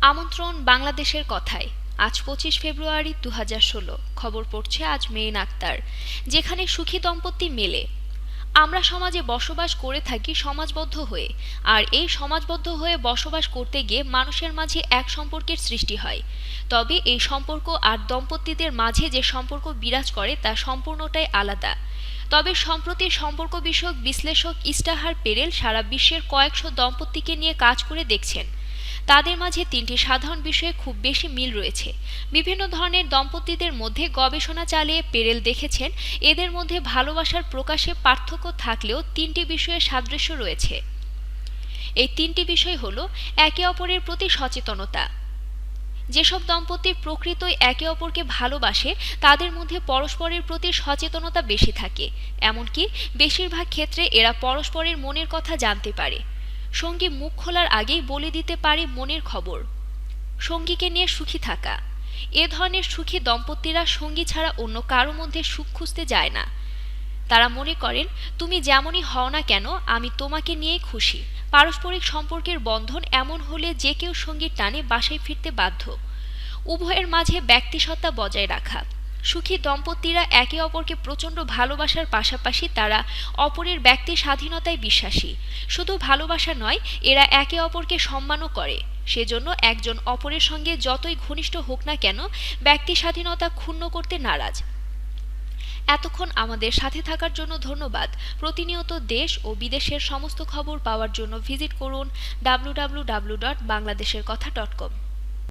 আমন্ত্রণ বাংলাদেশের কথায়। আজ পঁচিশ ফেব্রুয়ারি দু খবর পড়ছে আজ মেইন আক্তার, যেখানে সুখী দম্পতি মেলে। আমরা সমাজে বসবাস করে থাকি সমাজবদ্ধ হয়ে, আর এই সমাজবদ্ধ হয়ে বসবাস করতে গিয়ে মানুষের মাঝে এক সম্পর্কের সৃষ্টি হয়। তবে এই সম্পর্ক আর দম্পতিদের মাঝে যে সম্পর্ক বিরাজ করে তা সম্পূর্ণটাই আলাদা। তবে সম্প্রতি সম্পর্ক বিষয়ক বিশ্লেষক ইস্টাহার পেরেল সারা বিশ্বের কয়েকশো দম্পতিকে নিয়ে কাজ করে দেখছেন। তাদের মাঝে তিনটি সাধারণ বিষয়ে খুব বেশি মিল রয়েছে। বিভিন্ন ধরনের দম্পতিদের মধ্যে গবেষণা চালিয়ে পেরেল দেখেছেন। এদের মধ্যে ভালোবাসার প্রকাশে পার্থক্য থাকলেও তিনটি বিষয়ে সাদৃশ্য রয়েছে। এই তিনটি বিষয় হল একে অপরের প্রতি সচেতনতা। যেসব দম্পতি প্রকৃতই একে অপরকে ভালোবাসে, তাদের মধ্যে পরস্পরের প্রতি সচেতনতা বেশি থাকে। এমনকি, বেশিরভাগ ক্ষেত্রে এরা পরস্পরের মনের কথা জানতে পারে। সঙ্গী মুখ খোলার আগেই বলে দিতে পারে মনের খবর। সঙ্গীকে নিয়ে সুখী থাকা। এ ধরনের সুখী দম্পতিরা সঙ্গী ছাড়া অন্য কারও মধ্যে সুখ খুঁজতে যায় না। তারা মনে করেন, তুমি যেমনই হও না কেন, আমি তোমাকে নিয়েই খুশি। পারস্পরিক সম্পর্কের বন্ধন এমন হলে যে কেউ সঙ্গীর টানে বাসায় ফিরতে বাধ্য। উভয়ের মাঝে ব্যক্তিসত্তা বজায় রাখা। সুখী দম্পতিরা একে অপরকে প্রচণ্ড ভালোবাসার পাশাপাশি তারা অপরের ব্যক্তি স্বাধীনতায় বিশ্বাসী। শুধু ভালোবাসা নয়, এরা একে অপরকে সম্মানও করে। সেজন্য একজন অপরের সঙ্গে যতই ঘনিষ্ঠ হোক না কেন, ব্যক্তি স্বাধীনতা ক্ষুণ্ণ করতে নারাজ। এতক্ষণ আমাদের সাথে থাকার জন্য ধন্যবাদ। প্রতিনিয়ত দেশ ও বিদেশের সমস্ত খবর পাওয়ার জন্য ভিজিট করুন ডাব্লু ডট বাংলাদেশের কথা ডট কম